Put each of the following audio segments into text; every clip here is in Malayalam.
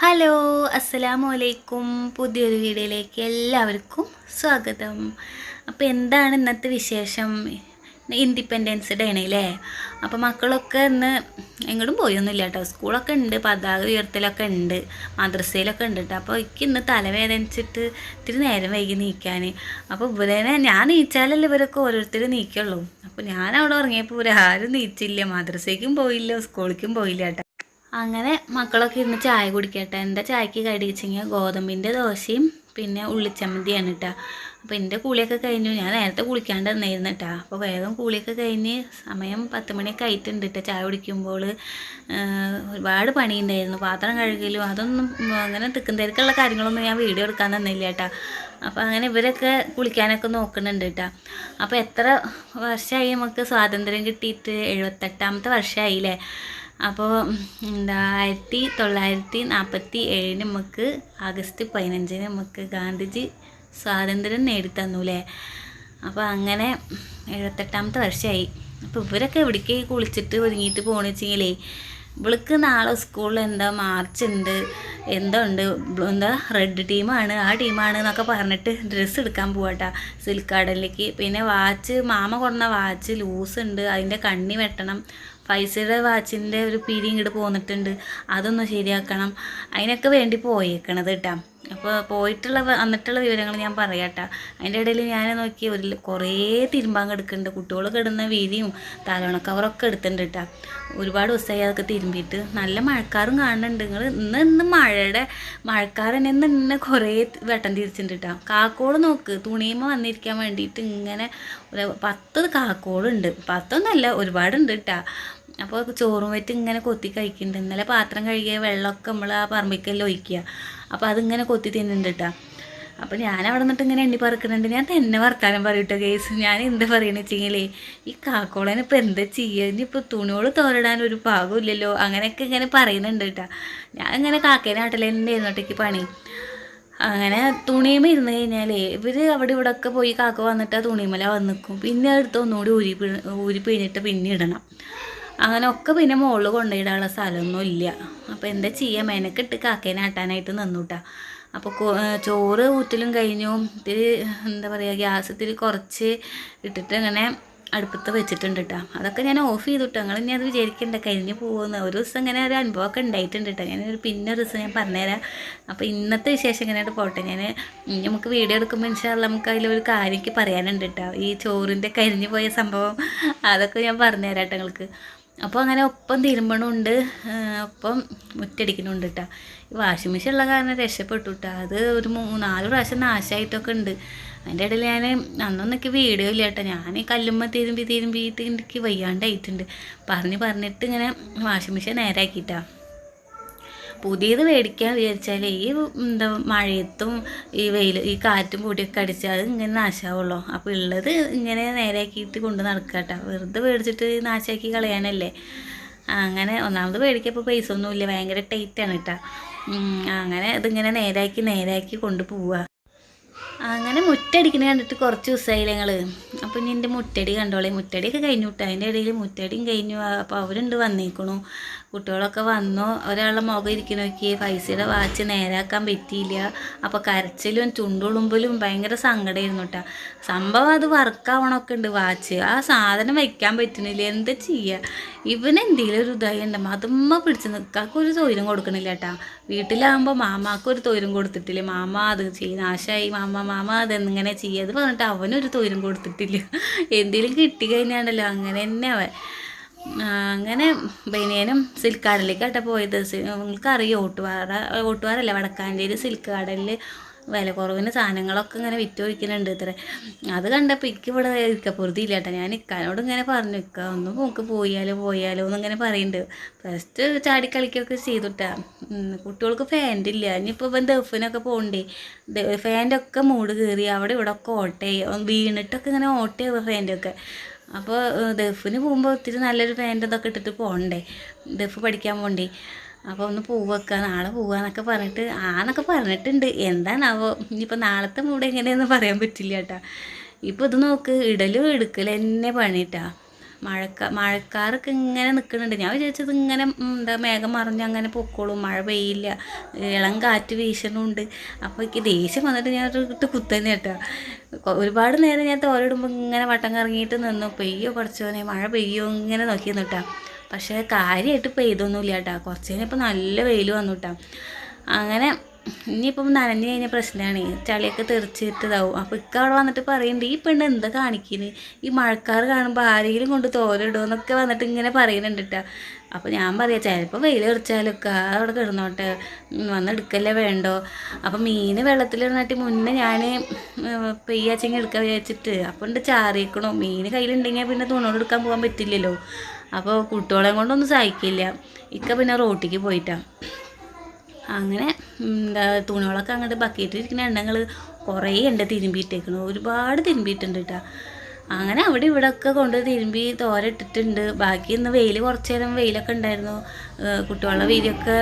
ഹലോ അസ്സലാമു അലൈക്കും പുതിയൊരു വീഡിയോയിലേക്ക് എല്ലാവർക്കും സ്വാഗതം. അപ്പോൾ എന്താണ് ഇന്നത്തെ വിശേഷം? ഇൻഡിപെൻഡൻസ് ഡേ ആണ് അല്ലേ? അപ്പോൾ മക്കളൊക്കെ ഇന്ന് എങ്ങോട്ടും പോയൊന്നുമില്ല കേട്ടോ. സ്കൂളൊക്കെ ഉണ്ട് പതാക ഉയർത്തലൊക്കെ ഉണ്ട് മദ്രസയിലൊക്കെ ഉണ്ട് കേട്ടോ. അപ്പോൾ എനിക്ക് ഇന്ന് തലവേദനിച്ചിട്ട് ഇത്തിരി നേരം വൈകി നീക്കാൻ അപ്പോൾ ഇവരെ ഞാൻ നീച്ചാലല്ലേ ഇവരൊക്കെ ഓരോരുത്തർ നീക്കുള്ളൂ. അപ്പോൾ ഞാൻ അവിടെ ഉറങ്ങിയപ്പോൾ ഇവരാരും നീച്ചില്ല. മദ്രസയ്ക്കും പോയില്ല സ്കൂളിലേക്കും പോയില്ല കേട്ടോ. അങ്ങനെ മക്കളൊക്കെ ഇരുന്ന് ചായ കുടിക്കട്ടെ. എന്റെ ചായക്ക് കടി വെച്ചെങ്കിൽ ഗോതമ്പിന്റെ ദോശയും പിന്നെ ഉള്ളിച്ചമ്മന്തിയാണ് കേട്ടോ അപ്പോൾ എന്റെ കൂളിയൊക്കെ കഴിഞ്ഞു. ഞാൻ നേരത്തെ കുളിക്കാണ്ട് തന്നെയായിരുന്നു കേട്ടോ അപ്പോൾ വേഗം കൂളിയൊക്കെ കഴിഞ്ഞ് സമയം പത്ത് മണിയൊക്കെ ആയിട്ടുണ്ട് കേട്ടോ ചായ കുടിക്കുമ്പോൾ. ഒരുപാട് പണിയുണ്ടായിരുന്നു. പാത്രം കഴുകലും അതൊന്നും അങ്ങനെ തിക്കും തിരക്കുള്ള കാര്യങ്ങളൊന്നും ഞാൻ വീഡിയോ എടുക്കാൻ തന്നില്ല കേട്ടോ അപ്പോൾ അങ്ങനെ ഇവരൊക്കെ കുളിക്കാനൊക്കെ നോക്കുന്നുണ്ട് കേട്ടോ അപ്പോൾ എത്ര വർഷമായി നമുക്ക് സ്വാതന്ത്ര്യം കിട്ടിയിട്ട്? എഴുപത്തെട്ടാമത്തെ വർഷമായില്ലേ അപ്പോൾ എന്താ ആയിരത്തി തൊള്ളായിരത്തി നാൽപ്പത്തി ഏഴിന് നമുക്ക് ആഗസ്റ്റ് പതിനഞ്ചിന് നമുക്ക് ഗാന്ധിജി സ്വാതന്ത്ര്യം നേടിത്തന്നു അല്ലേ അപ്പോൾ അങ്ങനെ എഴുപത്തെട്ടാമത്തെ വർഷമായി. അപ്പോൾ ഇവരൊക്കെ എവിടേക്ക് കുളിച്ചിട്ട് ഒരുങ്ങിയിട്ട് പോകണമെന്ന് വെച്ചെങ്കിലേ ഇവൾക്ക് നാളെ സ്കൂളിൽ എന്താ മാർച്ച് ഉണ്ട് എന്തോ ഉണ്ട് എന്താ റെഡ് ടീമാണ് ആ ടീമാണ് എന്നൊക്കെ പറഞ്ഞിട്ട് ഡ്രസ്സ് എടുക്കാൻ പോവാട്ടാ സിൽക്ക് ഗാർഡനിലേക്ക് പിന്നെ വാച്ച് മാമ കൊണ്ടുവന്ന വാച്ച് ലൂസ് ഉണ്ട് അതിന്റെ കണ്ണി വെട്ടണം. പൈസയുടെ വാച്ചിന്റെ ഒരു പിരി ഇങ്ങോട്ട് പോന്നിട്ടുണ്ട്. അതൊന്ന് ശരിയാക്കണം. അതിനൊക്കെ വേണ്ടി പോയേക്കണത് കേട്ടോ അപ്പോൾ പോയിട്ടുള്ള വന്നിട്ടുള്ള വിവരങ്ങൾ ഞാൻ പറയാം കേട്ടോ അതിന്റെ ഇടയിൽ ഞാൻ നോക്കി ഒരു കുറേ തിരുമ്പാൻ കിടക്കുന്നുണ്ട് കുട്ടികൾ കിടന്ന വീതിയും തലോണ കവറൊക്കെ എടുത്തിട്ടുണ്ട് കേട്ടോ ഒരുപാട് ദിവസമായി അതൊക്കെ തിരുമ്പിയിട്ട്. നല്ല മഴക്കാറും കാണുന്നുണ്ട്. നിങ്ങൾ ഇന്ന് ഇന്ന് മഴയുടെ മഴക്കാരൻ ഇന്ന് ഇന്നെ കുറേ വെട്ടം തിരിച്ചിട്ടുണ്ട് കേട്ടോ കാക്കോട് നോക്ക്. തുണിയുമ്പോൾ വന്നിരിക്കാൻ വേണ്ടിയിട്ട് ഇങ്ങനെ ഒരു പത്ത് കാക്കോളുണ്ട്. പത്തൊന്നല്ല ഒരുപാടുണ്ട് കേട്ടോ അപ്പോൾ ചോറും വെറ്റ് ഇങ്ങനെ കൊത്തി കഴിക്കുന്നുണ്ട് ഇന്നലെ പാത്രം കഴുകിയ വെള്ളമൊക്കെ നമ്മൾ ആ പറമ്പിക്കല്ലിൽ ഒഴിക്കുക. അപ്പോൾ അതിങ്ങനെ കൊത്തി തിന്നുന്നുണ്ട് കേട്ടോ അപ്പോൾ ഞാൻ അവിടെ നിന്നിട്ട് ഇങ്ങനെ എണ്ണി പറക്കുന്നുണ്ട് ഞാൻ തന്നെ വർത്താനം പറയട്ടോ കേസ് ഞാൻ എന്ത് പറയണെന്ന് വെച്ചെങ്കിലേ ഈ കാക്കോളനെ ഇപ്പോൾ എന്താ ചെയ്യുക ഇനിയിപ്പോൾ തുണിയോട് തോരടാൻ ഒരു പാകമില്ലല്ലോ അങ്ങനെയൊക്കെ ഇങ്ങനെ പറയുന്നുണ്ട് കേട്ടോ ഞാൻ ഇങ്ങനെ കാക്കേനെ ആട്ടലേണ്ടായിരുന്നു ഒറ്റയ്ക്ക് പണി. അങ്ങനെ തുണിയുമ്പോൾ ഇരുന്ന് കഴിഞ്ഞാലേ ഇവർ അവിടെ ഇവിടെ ഒക്കെ പോയി കാക്ക വന്നിട്ട് ആ തുണിമല വന്ന് നിൽക്കും പിന്നെ അടുത്ത് ഒന്നുകൂടി ഊരി ഊരി പിഴിഞ്ഞിട്ട് പിന്നെ ഇടണം. അങ്ങനെ ഒക്കെ പിന്നെ മുകളിൽ കൊണ്ടുപോയിടാനുള്ള സ്ഥലമൊന്നും ഇല്ല. അപ്പോൾ എന്താ ചെയ്യാം? മെനക്കെട്ട് കാക്കേനെ ആട്ടാനായിട്ട് നിന്നുട്ടാ. അപ്പോൾ ചോറ് ഊറ്റലും കഴിഞ്ഞു. ഇത്തിരി എന്താ പറയുക ഗ്യാസ് ഇത്തിരി കുറച്ച് ഇട്ടിട്ട് അങ്ങനെ അടുപ്പത്ത് വെച്ചിട്ടുണ്ട് കേട്ടോ അതൊക്കെ ഞാൻ ഓഫ് ചെയ്തു കേട്ടോ നിങ്ങൾ ഇനി അത് വിചാരിക്കണ്ട. കഴിഞ്ഞ് പോകുന്ന. ഒരു ദിവസം ഇങ്ങനെ ഒരു അനുഭവമൊക്കെ ഉണ്ടായിട്ടുണ്ട് കേട്ടോ ഞാൻ പിന്നെ ഒരു ദിവസം ഞാൻ പറഞ്ഞുതരാം. അപ്പോൾ ഇന്നത്തെ വിശേഷം ഇങ്ങനെയായിട്ട് പോട്ടെ. ഞാൻ നമുക്ക് വീഡിയോ എടുക്കുമ്പോൾ ഇൻഷാല്ല നമുക്ക് അതിലൊരു കാര്യം പറയാനുണ്ട് കേട്ടോ ഈ ചോറിന്റെ കരിഞ്ഞു പോയ സംഭവം അതൊക്കെ ഞാൻ പറഞ്ഞുതരാം കേട്ടോ നിങ്ങൾക്ക്. അപ്പോൾ അങ്ങനെ ഒപ്പം തിരുമ്പണമുണ്ട് ഒപ്പം മുറ്റടിക്കണമുണ്ട് കേട്ടോ ഈ വാഷിംഗ് മെഷീൻ ഉള്ള കാരണം രക്ഷപ്പെട്ടു കേട്ടോ അത് ഒരു മൂന്നാൽ നാല് പ്രാവശ്യം നാശമായിട്ടൊക്കെ ഉണ്ട്. അതിന്റെ ഇടയിൽ ഞാൻ അന്നൊന്നൊക്കെ വീഡിയോ ഇല്ല കേട്ടോ ഞാൻ ഈ കല്ലുമ്മ തിരുമ്പി തിരുമ്പിയിട്ട് എനിക്ക് വയ്യാണ്ടായിട്ടുണ്ട്. പറഞ്ഞ് പറഞ്ഞിട്ട് ഇങ്ങനെ വാഷിംഗ് മെഷീൻ നേരാക്കിയിട്ടാ. പുതിയത് മേടിക്കാൻ വിചാരിച്ചാൽ ഈ എന്താ മഴയത്തും ഈ വെയിൽ ഈ കാറ്റും പൊടിയൊക്കെ അടിച്ചാൽ അത് ഇങ്ങനെ നാശമാവുള്ളൂ അപ്പോൾ ഉള്ളത് ഇങ്ങനെ നേരെയാക്കിയിട്ട് കൊണ്ട് നടക്കാട്ടോ. വെറുതെ മേടിച്ചിട്ട് നാശമാക്കി കളയാനല്ലേ. അങ്ങനെ ഒന്നാമത് മേടിക്കപ്പോൾ പൈസ ഒന്നുമില്ല ഭയങ്കര ടൈറ്റാണ് കേട്ടോ അങ്ങനെ ഇതിങ്ങനെ നേരാക്കി നേരാക്കി കൊണ്ട് പോവുക അങ്ങനെ മുറ്റടിക്കണ കണ്ടിട്ട് കുറച്ച് ദിവസമായില്ല ഞങ്ങൾ അപ്പോൾ ഇനി എന്റെ മുറ്റടി കണ്ടോളേ. മുറ്റടിയൊക്കെ കഴിഞ്ഞു വിട്ടു അതിന്റെ ഇടയിൽ മുറ്റടിയും കഴിഞ്ഞു. അപ്പോൾ അവരുണ്ട് വന്നേക്കണു. കുട്ടികളൊക്കെ വന്നു. ഒരാളുടെ മുഖം ഇരിക്കണ നോക്കി പൈസയുടെ വാച്ച് നേരാക്കാൻ പറ്റിയില്ല. അപ്പോൾ കരച്ചിലും ചുണ്ടുളുമ്പലും ഭയങ്കര സങ്കടമായിരുന്നു കേട്ടോ സംഭവം അത് വർക്കാവണമൊക്കെ ഉണ്ട് വാച്ച്. ആ സാധനം വയ്ക്കാൻ പറ്റുന്നില്ല എന്താ ചെയ്യുക ഇവന് എന്തെങ്കിലും ഒരു ഇതായി ഉണ്ട്. അതുമ്മ പിടിച്ച് നിൽക്കാക്ക് ഒരു തൊയിലും കൊടുക്കണില്ല കേട്ടാ വീട്ടിലാകുമ്പോൾ മാമാക്കൊരു തൊയിലും കൊടുത്തിട്ടില്ല. മാമ അത് ചെയ്യും നാശമായി മാമ മാമ അതെന്നിങ്ങനെ അത് പറഞ്ഞിട്ട് അവനൊരു തൊയിലും കൊടുത്തിട്ടില്ല. എന്തെങ്കിലും കിട്ടി കഴിഞ്ഞാണ്ടല്ലോ. അങ്ങനെ തന്നെ അവൻ. അങ്ങനെ ബനിയനും സിൽക്ക് ഗാർഡനിലേക്കാട്ടെ പോയത്. നിങ്ങൾക്ക് അറിയോ ഓട്ടുപാറ ഓട്ടുപാറല്ല വടക്കാഞ്ചേരി സിൽക്ക് കടലിൽ വില കുറവിന് സാധനങ്ങളൊക്കെ ഇങ്ങനെ വിറ്റൊഴിക്കുന്നുണ്ട് ഇത്ര. അത് കണ്ടപ്പോൾ എനിക്ക് ഇവിടെ ഇരിക്കപ്പുറത്തി ഇല്ല കേട്ടോ ഞാൻ ഇക്കാനോട് ഇങ്ങനെ പറഞ്ഞു ഇക്ക ഒന്ന് നോക്ക് പോയാലോ പോയാലോ എന്നിങ്ങനെ പറയുന്നുണ്ട് ഫസ്റ്റ് ചാടി കളിക്കുകയൊക്കെ ചെയ്തുട്ടാ. കുട്ടികൾക്ക് ഫാന്റെ ഇല്ല. ഇനിയിപ്പോൾ ഇപ്പം ദഫിനൊക്കെ പോകണ്ടേ ഫാന്റെ ഒക്കെ മൂട് കയറി അവിടെ ഇവിടെ ഒക്കെ ഓട്ടയായി വീണിട്ടൊക്കെ ഇങ്ങനെ ഓട്ടേ ഫാന്റെ ഒക്കെ. അപ്പോൾ ദഫിന് പോകുമ്പോൾ ഒത്തിരി നല്ലൊരു പാന്റ് ഇതൊക്കെ ഇട്ടിട്ട് പോകണ്ടേ ദഫ് പഠിക്കാൻ പോകണ്ടേ അപ്പോൾ ഒന്ന് പോവക്ക നാളെ പോവാന്നൊക്കെ പറഞ്ഞിട്ട് ആന്നൊക്കെ പറഞ്ഞിട്ടുണ്ട്. എന്താണാവോ? ഇനിയിപ്പോൾ നാളത്തെ മൂഡ് എങ്ങനെയാണെന്ന് പറയാൻ പറ്റില്ല കേട്ടാ ഇപ്പോൾ ഇത് നോക്ക് ഇടലും എടുക്കലും എന്നെ പണിട്ടാ. മഴക്ക മഴക്കാറൊക്കെ ഇങ്ങനെ നിൽക്കുന്നുണ്ട് ഞാൻ വിചാരിച്ചത് ഇങ്ങനെ എന്താ മേഘം മറിഞ്ഞ് അങ്ങനെ പൊക്കോളും. മഴ പെയ്യില്ല. ഇളം കാറ്റ് വീശണുണ്ട്. അപ്പോൾ എനിക്ക് ദേഷ്യം വന്നിട്ട് ഞാൻ ഇട്ട് കുത്തന്നെ കേട്ടോ. ഒരുപാട് നേരം ഞാൻ തോരയിടുമ്പോൾ ഇങ്ങനെ വട്ടം കറങ്ങിയിട്ട് നിന്നു. പെയ്യോ കുറച്ചോനെ മഴ പെയ്യോ ഇങ്ങനെ നോക്കി നിന്നിട്ടാ. പക്ഷേ കാര്യമായിട്ട് പെയ്തൊന്നുമില്ല കേട്ടോ. കുറച്ച് കഴിഞ്ഞപ്പോൾ നല്ല വെയിൽ വന്നു കേട്ടോ അങ്ങനെ ഇനിയിപ്പം നനഞ്ഞു കഴിഞ്ഞ പ്രശ്നമാണ് ചളിയൊക്കെ തെറിച്ചിട്ടതാവും. അപ്പോൾ ഇക്ക അവിടെ വന്നിട്ട് പറയുന്നുണ്ട് ഈ പെണ്ണ് എന്താ കാണിക്കുന്നത് ഈ മഴക്കാർ കാണുമ്പോൾ ആരെങ്കിലും കൊണ്ട് തോലിടുമോ എന്നൊക്കെ വന്നിട്ട് ഇങ്ങനെ പറയുന്നുണ്ട് കേട്ടോ അപ്പോൾ ഞാൻ പറയാം ചിലപ്പോൾ വെയിൽ എറിച്ചാലൊക്കെ അവിടെ കിടന്നോട്ടെ. വന്നെടുക്കല്ലേ വേണ്ടോ? അപ്പോൾ മീൻ വെള്ളത്തിലിരുന്നിട്ട് മുന്നേ ഞാൻ പെയ്യാച്ചെങ്കിൽ എടുക്കാൻ വിചാരിച്ചിട്ട് അപ്പോൾ ഉണ്ട് ചാറിയിക്കണോ. മീൻ കയ്യിലുണ്ടെങ്കിൽ പിന്നെ തുണോട് എടുക്കാൻ പോകാൻ പറ്റില്ലല്ലോ. അപ്പോൾ കുട്ടികളെ കൊണ്ടൊന്നും സഹായിക്കില്ല ഇക്ക പിന്നെ റോട്ടിക്ക് പോയിട്ടാണ് അങ്ങനെ എന്താ തുണികളൊക്കെ അങ്ങോട്ട് ബക്കറ്റിൽ ഇരിക്കുന്ന എണ്ണങ്ങൾ കുറേ ഉണ്ട് തിരുമ്പിയിട്ടേക്കണു. ഒരുപാട് തിരുമ്പിയിട്ടുണ്ട് കേട്ടോ അങ്ങനെ അവിടെ ഇവിടെ ഒക്കെ കൊണ്ട് തിരുമ്പി തോരട്ടിട്ടുണ്ട് ബാക്കി ഇന്ന് വെയിൽ കുറച്ച് നേരം വെയിലൊക്കെ ഉണ്ടായിരുന്നു കുട്ടികളുടെ വീതിയൊക്കെ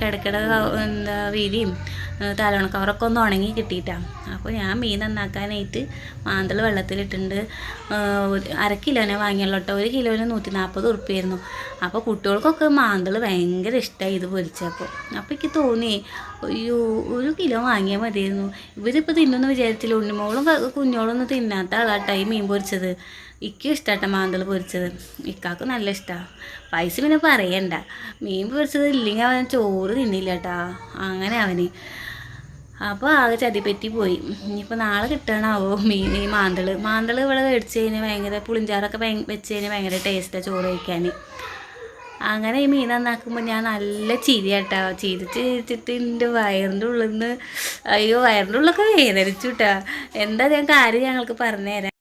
കിടക്കട എന്താ വീതിയും തലോണ കവറൊക്കെ ഒന്ന് ഉണങ്ങി കിട്ടിയിട്ടാണ്. അപ്പോൾ ഞാൻ മീൻ നന്നാക്കാനായിട്ട് മാന്തൾ വെള്ളത്തിലിട്ടുണ്ട്. അര കിലോനെ വാങ്ങിയുള്ളൂ കേട്ടോ. ഒരു കിലോന് നൂറ്റി നാൽപ്പത് ഉറുപ്പിയായിരുന്നു. അപ്പോൾ കുട്ടികൾക്കൊക്കെ മാന്തൾ ഭയങ്കര ഇഷ്ടമായി ഇത് പൊരിച്ചപ്പോൾ. അപ്പോൾ എനിക്ക് തോന്നി അയ്യോ ഒരു കിലോ വാങ്ങിയാൽ മതിയായിരുന്നു. ഇവരിപ്പോൾ തിന്നുമെന്ന് വിചാരിച്ചില്ല. ഉണ്ണിമോളും ക- കുഞ്ഞോളും ഒന്നും തിന്നാത്ത ആളാട്ടായി മീൻ പൊരിച്ചത്. ഇക്കും ഇഷ്ടാട്ട മാന്തൾ പൊരിച്ചത്. ഇക്കാക്കും നല്ല ഇഷ്ടമാണ് പൈസ പിന്നെ പറയണ്ട. മീൻ പൊരിച്ചത് ഇല്ലെങ്കിൽ അവൻ ചോറ് തിന്നില്ല കേട്ടാ അങ്ങനെ അവന്. അപ്പോൾ ആകെ ചതിപ്പറ്റി പോയി. ഇനിയിപ്പോൾ നാളെ കിട്ടണാവോ മീൻ ഈ മാന്തൾ മാന്തൾ ഇവിടെ മേടിച്ച് കഴിഞ്ഞാൽ ഭയങ്കര പുളിഞ്ചാറൊക്കെ ഭയ വെച്ച് കഴിഞ്ഞാൽ ഭയങ്കര ടേസ്റ്റാണ് ചോറ് കഴിക്കാൻ അങ്ങനെ ഈ മീൻ നന്നാക്കുമ്പോൾ ഞാൻ നല്ല ചിരിയാട്ടോ. ചിരിച്ച് ചിരിച്ചിട്ട് എന്റെ വയറിന്റെ ഉള്ളിൽ നിന്ന് അയ്യോ വയറിന്റെ ഉള്ളൊക്കെ വേദനിച്ചു കേട്ടോ എന്താ ഞാൻ കാര്യം ഞങ്ങൾക്ക് പറഞ്ഞുതരാം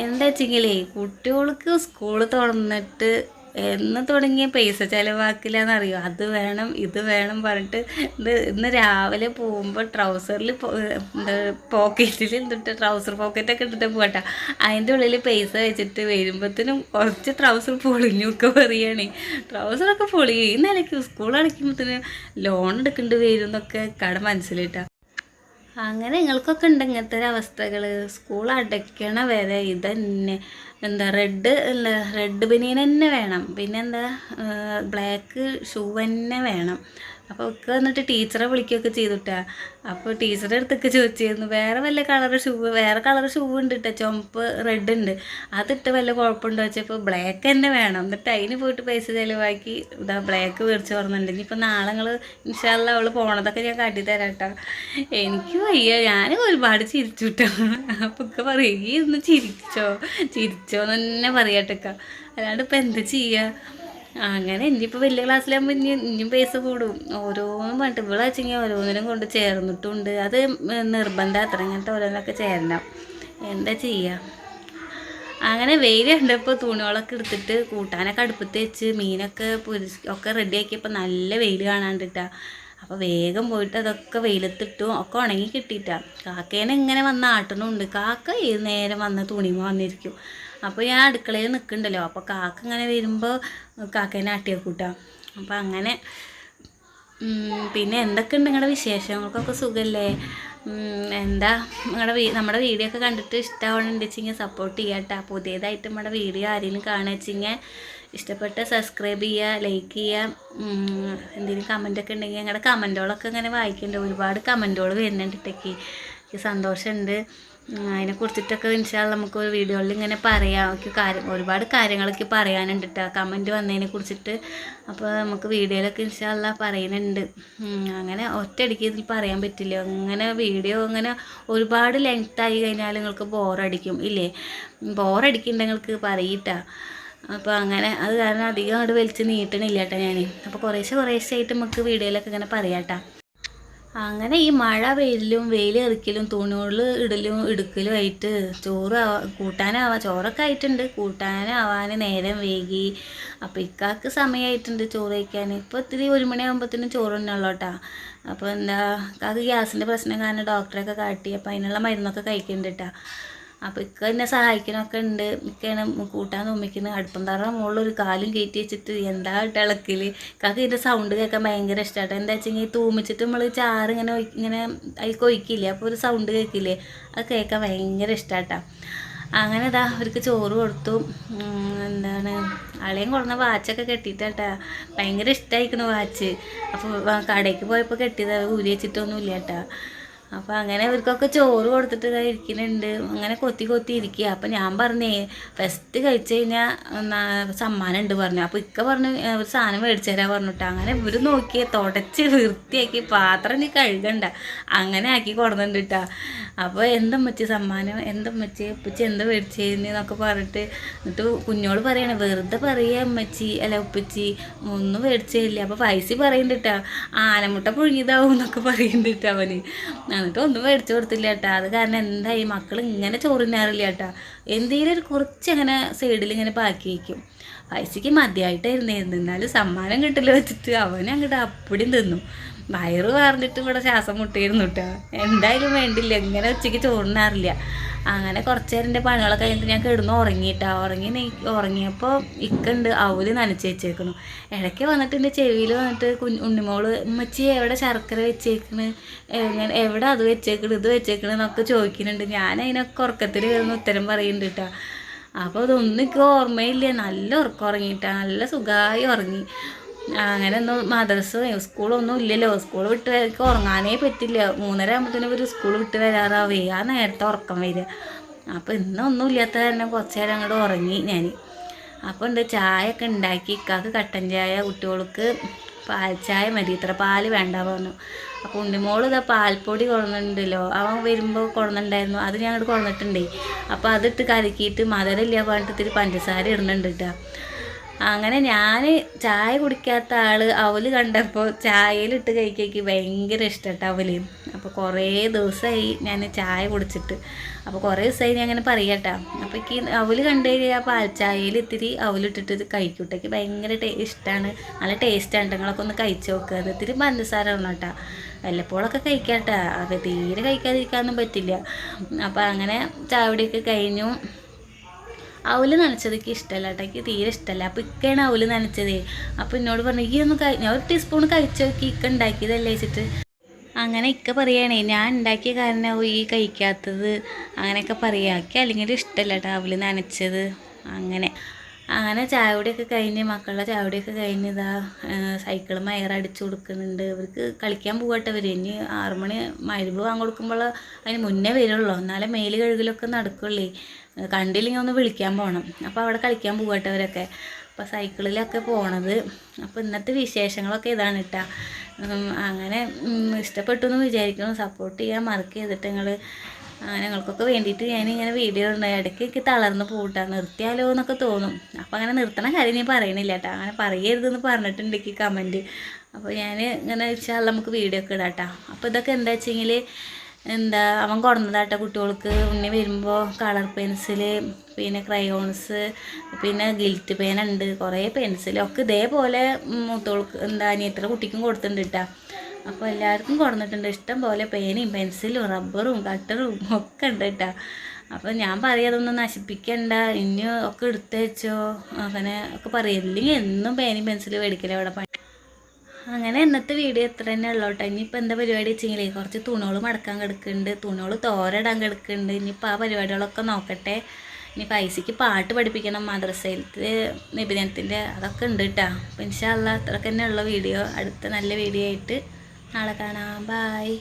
എന്താ വെച്ചെങ്കിലേ കുട്ടികൾക്ക് സ്കൂൾ തുറന്നിട്ട് എന്ന് തുടങ്ങിയ പൈസ ചിലവാക്കില്ലെന്നറിയോ? അത് വേണം ഇത് വേണം പറഞ്ഞിട്ട് ഇത് ഇന്ന് രാവിലെ പോകുമ്പോൾ ട്രൗസറിൽ പോക്കറ്റിൽ എന്തിട്ട് ട്രൗസർ പോക്കറ്റൊക്കെ ഇട്ടിട്ട് പോകട്ടെ അതിന്റെ ഉള്ളിൽ പൈസ വെച്ചിട്ട് വരുമ്പോഴത്തേനും കുറച്ച് ട്രൗസർ പൊളിഞ്ഞൊക്കെ പറയുകയാണ് ട്രൗസറൊക്കെ പൊളി ഈ നിലയ്ക്ക് സ്കൂൾ അടയ്ക്കുമ്പോഴത്തേനും ലോൺ എടുക്കേണ്ടി വരും എന്നൊക്കെ കട മനസ്സിലിട്ടാ അങ്ങനെ നിങ്ങൾക്കൊക്കെ ഉണ്ട് ഇങ്ങനത്തെ ഒരു അവസ്ഥകൾ സ്കൂൾ അടയ്ക്കണ വരെ ഇതന്നെ. എന്താ റെഡ് അല്ല റെഡ് ബനിയൻ തന്നെ വേണം. പിന്നെന്താ ബ്ലാക്ക് ഷൂ തന്നെ വേണം. അപ്പോൾ ഒക്കെ വന്നിട്ട് ടീച്ചറെ വിളിക്കുകയൊക്കെ ചെയ്തിട്ടാ. അപ്പോൾ ടീച്ചറുടെ അടുത്തൊക്കെ ചോദിച്ചിരുന്നു വേറെ വല്ല കളർ ഷൂ വേറെ കളർ ഷൂ ഉണ്ട് കേട്ടോ ചുമപ്പ് റെഡ് ഉണ്ട്. അതിട്ട് വല്ല കുഴപ്പമുണ്ടോ? വെച്ചപ്പോൾ ബ്ലാക്ക് തന്നെ വേണം. എന്നിട്ട് അതിന് പോയിട്ട് പൈസ ചിലവാക്കി ഇതാ ബ്ലാക്ക് മേടിച്ച് പറഞ്ഞിട്ടുണ്ട് ഇനിയിപ്പോൾ നാളെ നിങ്ങൾ ഇൻഷാല്ല അവൾ പോണതൊക്കെ ഞാൻ കാട്ടി തരാം കേട്ടോ എനിക്ക് വയ്യ ഞാൻ ഒരുപാട് ചിരിച്ചു കേട്ടോ അപ്പോൾ ഒക്കെ പറയും ഈ ഒന്ന് ചിരിച്ചോ? ചിരിച്ചോ എന്ന് തന്നെ പറയാട്ടൊക്കെ. അല്ലാണ്ട് ഇപ്പം എന്താ ചെയ്യുക അങ്ങനെ ഇനിയിപ്പോൾ വലിയ ക്ലാസ്സിലാകുമ്പോൾ ഇനി ഇനിയും പൈസ കൂടും. ഓരോന്നും പറഞ്ഞിട്ട് ഇവിടെ വെച്ചെങ്കിൽ ഓരോന്നിനും കൊണ്ട് ചേർന്നിട്ടുണ്ട്. അത് നിർബന്ധം അത്ര ഇങ്ങനത്തെ ഓരോന്നൊക്കെ ചേരണം. എന്താ ചെയ്യുക അങ്ങനെ വെയിൽ കണ്ടപ്പോൾ തുണികളൊക്കെ എടുത്തിട്ട് കൂട്ടാനൊക്കെ അടുപ്പത്ത് വെച്ച് മീനൊക്കെ പൊരി ഒക്കെ റെഡിയാക്കിയപ്പോൾ നല്ല വെയിൽ കാണാണ്ടിട്ടാ. അപ്പോൾ വേഗം പോയിട്ട് അതൊക്കെ വെയിലത്തിട്ടു ഒക്കെ ഉണങ്ങി കിട്ടിയിട്ടാ. കാക്കേനെ ഇങ്ങനെ വന്ന് ആട്ടണമുണ്ട് കാക്ക ഏത് നേരം വന്ന് തുണിമ വന്നിരിക്കും. അപ്പോൾ ഞാൻ അടുക്കളയിൽ നിൽക്കുന്നുണ്ടല്ലോ അപ്പോൾ കാക്ക ഇങ്ങനെ വരുമ്പോൾ കാക്കേനെ ആട്ടിയേക്കൂട്ടാ. അപ്പോൾ അങ്ങനെ പിന്നെ എന്തൊക്കെയുണ്ട് നിങ്ങളുടെ വിശേഷങ്ങൾക്കൊക്കെ സുഖമല്ലേ എന്താ നിങ്ങളുടെ വീ നമ്മുടെ വീഡിയോ ഒക്കെ കണ്ടിട്ട് ഇഷ്ടമാവണമെന്നുണ്ടെങ്കിൽ സപ്പോർട്ട് ചെയ്യുക കേട്ടോ പുതിയതായിട്ട് നമ്മുടെ വീഡിയോ ആരെങ്കിലും കാണുക വെച്ചെങ്കിൽ ഇഷ്ടപ്പെട്ട സബ്സ്ക്രൈബ് ചെയ്യുക ലൈക്ക് ചെയ്യുക എന്തെങ്കിലും കമന്റൊക്കെ ഉണ്ടെങ്കിൽ ഞങ്ങളുടെ കമന്റുകളൊക്കെ ഇങ്ങനെ വായിക്കുന്നുണ്ട് ഒരുപാട് കമന്റുകൾ വരുന്നുണ്ട് ഇട്ടേക്ക് എനിക്ക് സന്തോഷമുണ്ട് ഉം, അതിനെക്കുറിച്ചിട്ടൊക്കെ ഇൻഷാൽ നമുക്ക് ഒരു വീഡിയോയിൽ ഇങ്ങനെ പറയാം. ഒക്കെ കാര്യം ഒരുപാട് കാര്യങ്ങളൊക്കെ പറയാനുണ്ട് കേട്ടോ കമന്റ് വന്നതിനെ കുറിച്ചിട്ട് അപ്പോൾ നമുക്ക് വീഡിയോയിലൊക്കെ ഇൻഷാല്ല പറയുന്നുണ്ട്. അങ്ങനെ ഒറ്റയടിക്ക് ഇതിൽ പറയാൻ പറ്റില്ല. അങ്ങനെ വീഡിയോ അങ്ങനെ ഒരുപാട് ലെങ്ത് ആയി കഴിഞ്ഞാൽ നിങ്ങൾക്ക് ബോറടിക്കും ഇല്ലേ? ബോറടിക്കുന്നുണ്ടെങ്കിൽ നിങ്ങൾക്ക് പറയിട്ടാ. അപ്പോൾ അങ്ങനെ അത് കാരണം അധികം അവിടെ വലിച്ച് നീട്ടണില്ല കേട്ടോ ഞാൻ അപ്പോൾ കുറേശ്ശെ കുറേശ്ശെ ആയിട്ട് നമുക്ക് വീഡിയോയിലൊക്കെ ഇങ്ങനെ പറയാട്ടാ അങ്ങനെ ഈ മഴ വെയിലും വെയിൽ എറിക്കലും തുണികളിൽ ഇടലും എടുക്കലും ആയിട്ട് ചോറ് കൂട്ടാനാവാ ചോറൊക്കെ ആയിട്ടുണ്ട്. കൂട്ടാനാവാൻ നേരം വൈകി. അപ്പോൾ ഇക്കാക്ക് സമയമായിട്ടുണ്ട് ചോറ് കഴിക്കാൻ. ഇപ്പോൾ ഇത്തിരി ഒരു മണിയാകുമ്പോഴത്തേനും ചോറ് തന്നെയുള്ളൂ അപ്പോൾ എന്താ ഇക്കാക്ക് ഗ്യാസിന്റെ പ്രശ്നം കാരണം ഡോക്ടറെയൊക്കെ കാട്ടി. അപ്പോൾ അതിനുള്ള മരുന്നൊക്കെ കഴിക്കുന്നുണ്ട് കേട്ടോ. അപ്പോൾ ഇക്ക എന്നെ സഹായിക്കണമൊക്കെ ഉണ്ട് ഇക്കയാണ് കൂട്ടാൻ തോന്നിക്കുന്നത് അടുപ്പം തറ മുകളിൽ ഒരു കാലും കയറ്റി വെച്ചിട്ട് എന്താ ഇളക്കിൽ കാക്ക ഇതിന്റെ സൗണ്ട് കേൾക്കാൻ ഭയങ്കര ഇഷ്ടമാട്ടോ എന്താ വെച്ചെങ്കിൽ തൂമിച്ചിട്ട് നമ്മൾ ചാറ് ഇങ്ങനെ ഇങ്ങനെ അതിൽ ഒഴിക്കില്ലേ? അപ്പോൾ ഒരു സൗണ്ട് കേൾക്കില്ലേ അത് കേൾക്കാൻ ഭയങ്കര ഇഷ്ടമാട്ടോ അങ്ങനെ ഇതാ അവർക്ക് ചോറ് കൊടുത്തു. എന്താണ്? അളയും കൊടുന്ന വാച്ചൊക്കെ കെട്ടിയിട്ടാ ഭയങ്കര ഇഷ്ടമായിരിക്കുന്നു വാച്ച്. അപ്പോൾ കടയ്ക്ക് പോയപ്പോൾ കെട്ടിയത്. ഊരി വെച്ചിട്ടൊന്നുമില്ല കേട്ടാ അപ്പോൾ അങ്ങനെ ഇവർക്കൊക്കെ ചോറ് കൊടുത്തിട്ട് ഇരിക്കുന്നുണ്ട് അങ്ങനെ കൊത്തി കൊത്തി ഇരിക്കുക അപ്പം ഞാൻ പറഞ്ഞേ ഫസ്റ്റ് കഴിച്ചു കഴിഞ്ഞാൽ സമ്മാനം ഉണ്ട് പറഞ്ഞു. അപ്പോൾ ഇക്ക പറഞ്ഞു ഒരു സാധനം മേടിച്ചു തരാൻ പറഞ്ഞിട്ട്. അങ്ങനെ ഇവർ നോക്കിയേ തുടച്ച് വൃത്തിയാക്കി പാത്രം നീ കഴുകണ്ട. അങ്ങനെ ആക്കി കൊടുക്കുന്നുണ്ട് അപ്പോൾ എന്തമ്മച്ചി സമ്മാനം എന്തമ്മച്ചി ഉപ്പച്ചി എന്താ മേടിച്ചേന്ന് എന്നൊക്കെ പറഞ്ഞിട്ട് എന്നിട്ട് കുഞ്ഞോട് പറയണേ വെറുതെ പറയുക അമ്മച്ചി അല്ല ഉപ്പച്ചി ഒന്നും മേടിച്ചില്ല അപ്പോൾ പൈസ പറയുന്നുണ്ട് ആനമുട്ട പുഴുങ്ങിയതാവും എന്നൊക്കെ പറയുന്നുണ്ട് കേട്ടോ അവന്. എന്നിട്ട് ഒന്നും മേടിച്ചു കൊടുത്തില്ല കേട്ടാ അത് കാരണം എന്തായി? മക്കൾ ഇങ്ങനെ ചോറിനാറില്ല കേട്ടാ എന്തെങ്കിലും ഒരു കുറച്ച് അങ്ങനെ സൈഡിൽ ഇങ്ങനെ ബാക്കി വയ്ക്കും പൈസയ്ക്ക് മതിയായിട്ടായിരുന്നു. എന്നാലും സമ്മാനം കിട്ടില്ല വെച്ചിട്ട് അവനെ അങ്ങോട്ട് അപ്പടിയും തിന്നു. വയറ് വാർന്നിട്ട് ഇവിടെ ശ്വാസം മുട്ടിയിരുന്നു കേട്ടോ എന്തായാലും വേണ്ടില്ല. ഇങ്ങനെ ഉച്ചയ്ക്ക് ചോറിനാറില്ല അങ്ങനെ കുറച്ച് നേരം പണികളൊക്കെ കഴിഞ്ഞിട്ട് ഞാൻ കിടന്ന് ഉറങ്ങിയിട്ടാ. ഉറങ്ങി ഉറങ്ങിയപ്പോൾ ഇക്കുണ്ട് അവൽ നനച്ച് വെച്ചേക്കണു. ഇടയ്ക്ക് വന്നിട്ട് എന്റെ ചെവിയിൽ വന്നിട്ട് കുഞ്ഞു ഉണ്ണിമോൾ ഉമ്മച്ചി എവിടെ ശർക്കര വെച്ചേക്കണ്? ഞാൻ എവിടെ അത് വെച്ചേക്കണ്? ഇത് വെച്ചേക്കണ്? എന്നൊക്കെ ചോദിക്കുന്നുണ്ട്. ഞാൻ അതിനൊക്കെ ഉറക്കത്തിൽ വരുന്ന ഉത്തരം പറയുന്നുണ്ട് കേട്ടോ അപ്പോൾ അതൊന്നും എനിക്ക് ഓർമ്മയില്ല. നല്ല ഉറക്കം ഉറങ്ങിയിട്ടാണ് നല്ല സുഖമായി ഉറങ്ങി. അങ്ങനെ ഒന്നും മദ്രസ സ്കൂളൊന്നും ഇല്ലല്ലോ. സ്കൂൾ വിട്ട് എനിക്ക് ഉറങ്ങാനേ പറ്റില്ല. മൂന്നര ആകുമ്പോഴത്തേനും ഒരു സ്കൂൾ വിട്ട് വരാറാവേ. ആ നേരത്തെ ഉറക്കം വരിക. അപ്പോൾ ഇന്നൊന്നും ഇല്ലാത്ത കാരണം കുറച്ച് നേരം അങ്ങോട്ട് ഉറങ്ങി ഞാൻ അപ്പോൾ ഉണ്ട് ചായ ഒക്കെ ഉണ്ടാക്കി ഇക്കാക്ക് കട്ടൻ ചായ കുട്ടികൾക്ക് പാൽ ചായ മതി. ഇത്ര പാൽ വേണ്ട പറഞ്ഞു. അപ്പോൾ ഉണ്ണിമോൾ ഇതാ പാൽപ്പൊടി കൊണ്ടുണ്ടല്ലോ അവൻ വരുമ്പോൾ കൊണ്ടുണ്ടായിരുന്നു അത് ഞാൻ അങ്ങോട്ട് കൊടുത്തിട്ടുണ്ടേ അപ്പോൾ അതിട്ട് കലക്കിയിട്ട് മധുരമില്ല പറഞ്ഞിട്ട് ഇത്തിരി പഞ്ചസാര ഇടുന്നുണ്ട് കേട്ടോ അങ്ങനെ ഞാൻ ചായ കുടിക്കാത്ത ആൾ അവൽ കണ്ടപ്പോൾ ചായയിലിട്ട് കഴിക്കേക്ക് ഭയങ്കര ഇഷ്ടപ്പെട്ട അവൽ. അപ്പോൾ കുറേ ദിവസമായി ഞാൻ ചായ കുടിച്ചിട്ട്. അപ്പോൾ കുറേ ദിവസമായി ഞാൻ അങ്ങനെ പറയട്ടാ. അപ്പോൾ ഈ അവൽ കണ്ടു കഴിഞ്ഞാൽ പാൽ ചായയിൽ ഇത്തിരി അവലിട്ടിട്ട് ഇത് കഴിക്കൂട്ടേക്ക്. ഭയങ്കര ടേ ഇഷ്ടമാണ് നല്ല ടേസ്റ്റാണ് നിങ്ങളൊക്കെ ഒന്ന് കഴിച്ച് നോക്കുക അത് ഇത്തിരി പഞ്ചസാര ഇടണം കേട്ടോ വല്ലപ്പോഴൊക്കെ കഴിക്കാട്ടാ. അത് തീരെ കഴിക്കാതിരിക്കാനൊന്നും പറ്റില്ല. അപ്പോൾ അങ്ങനെ ചാവടിയൊക്കെ കഴിഞ്ഞു. അവൽ നനച്ചതൊക്കെ ഇഷ്ടമല്ല കേട്ടോ എനിക്ക് തീരെ ഇഷ്ടമല്ല അപ്പോൾ ഇക്കയാണ് അവൽ നനച്ചതേ. അപ്പോൾ എന്നോട് പറഞ്ഞു ഈ ഒന്ന് ഞാൻ ഒരു ടീസ്പൂൺ കഴിച്ചു നോക്കി ഇക്ക ഉണ്ടാക്കിയതല്ലേ വെച്ചിട്ട്. അങ്ങനെ ഇക്ക പറയണേ ഞാൻ ഉണ്ടാക്കിയ കാരണമാവും ഈ കഴിക്കാത്തത്? അങ്ങനെയൊക്കെ പറയാക്കി അല്ലെങ്കിൽ ഇഷ്ടമല്ല കേട്ടോ അവൽ നനച്ചത്. അങ്ങനെ. അങ്ങനെ ചായവടിയൊക്കെ കഴിഞ്ഞ് മക്കളുടെ ചായവടിയൊക്കെ കഴിഞ്ഞ് ഇതാ സൈക്കിൾ മയറടിച്ചു കൊടുക്കുന്നുണ്ട്. ഇവർക്ക് കളിക്കാൻ പോകട്ടെ ഇവർ ഇനി ആറുമണി മരുഭ് വാങ്ങി കൊടുക്കുമ്പോൾ അതിന് മുന്നേ വരുള്ളൂ. എന്നാലേ മേൽ കഴുകലൊക്കെ നടക്കുള്ളേ. കണ്ടില്ലെങ്കിൽ ഒന്ന് വിളിക്കാൻ പോകണം അപ്പോൾ അവിടെ കളിക്കാൻ പോകട്ടെ അവരൊക്കെ. അപ്പോൾ സൈക്കിളിലൊക്കെ പോണത്. അപ്പോൾ ഇന്നത്തെ വിശേഷങ്ങളൊക്കെ ഇതാണ് കേട്ടോ അങ്ങനെ ഇഷ്ടപ്പെട്ടു എന്ന് വിചാരിക്കുന്നു. സപ്പോർട്ട് ചെയ്യാൻ മറക്ക് ചെയ്തിട്ട് നിങ്ങൾ അങ്ങനെ ഞങ്ങൾക്കൊക്കെ വേണ്ടിയിട്ട് ഇങ്ങനെ വീഡിയോ ഉണ്ട് ഇടയ്ക്ക് എനിക്ക് തളർന്ന് പോട്ടാ നിർത്തിയാലോ എന്നൊക്കെ തോന്നും. അപ്പോൾ അങ്ങനെ നിർത്തണ കാര്യം ഞാൻ പറയണില്ല കേട്ടോ അങ്ങനെ പറയരുതെന്ന് പറഞ്ഞിട്ടുണ്ട് എനിക്ക് കമന്റ് അപ്പോൾ ഞാൻ ഇങ്ങനെ വെച്ചാൽ നമുക്ക് വീഡിയോ ഒക്കെ ഇടാം കേട്ടോ അപ്പോൾ ഇതൊക്കെ എന്താ വെച്ചെങ്കിൽ എന്താ അവൻ കൊടുന്നതാട്ടോ കുട്ടികൾക്ക്. ഉണ്ണി വരുമ്പോൾ കളർ പെൻസിൽ പിന്നെ ക്രയോൺസ് പിന്നെ ഗിൽറ്റ് പേന ഉണ്ട്. കുറേ പെൻസിലൊക്കെ ഇതേപോലെ മൂത്തോൾക്ക് എന്താ അനിയത്തിയുടെ കുട്ടിക്കും കൊടുത്തിട്ടുണ്ട് കേട്ടോ അപ്പോൾ എല്ലാവർക്കും കൊടുത്തിട്ടുണ്ട് ഇഷ്ടം പോലെ പേനയും പെൻസിലും റബ്ബറും കട്ടറും ഒക്കെ ഉണ്ട് കേട്ടോ അപ്പോൾ ഞാൻ പറയും അതൊന്നും നശിപ്പിക്കണ്ട. ഇനി ഒക്കെ എടുത്തു വെച്ചോ. അങ്ങനെ ഒക്കെ പറയും. ഇല്ലെങ്കിൽ എന്നും പേനയും പെൻസിലും മേടിക്കില്ല പണി അങ്ങനെ ഇന്നത്തെ വീഡിയോ എത്ര തന്നെ ഉള്ളൂ കേട്ടോ. ഇനിയിപ്പോൾ എന്താ പരിപാടി വെച്ചെങ്കിലേ കുറച്ച് തുണികൾ മടക്കാൻ കിടക്കുന്നുണ്ട്. തുണികൾ തോരടാൻ കിടക്കുന്നുണ്ട്. ഇനിയിപ്പോൾ ആ പരിപാടികളൊക്കെ നോക്കട്ടെ. ഇനി പൈസയ്ക്ക് പാട്ട് പഠിപ്പിക്കണം മദ്രസയിലത്തെ നിബിധനത്തിന്റെ അതൊക്കെ ഉണ്ട് കേട്ടോ. അപ്പം ഇൻഷാല്ല അത്രയൊക്കെ തന്നെ ഉള്ള വീഡിയോ. അടുത്ത നല്ല വീഡിയോ ആയിട്ട് നാളെ കാണാം. ബായ്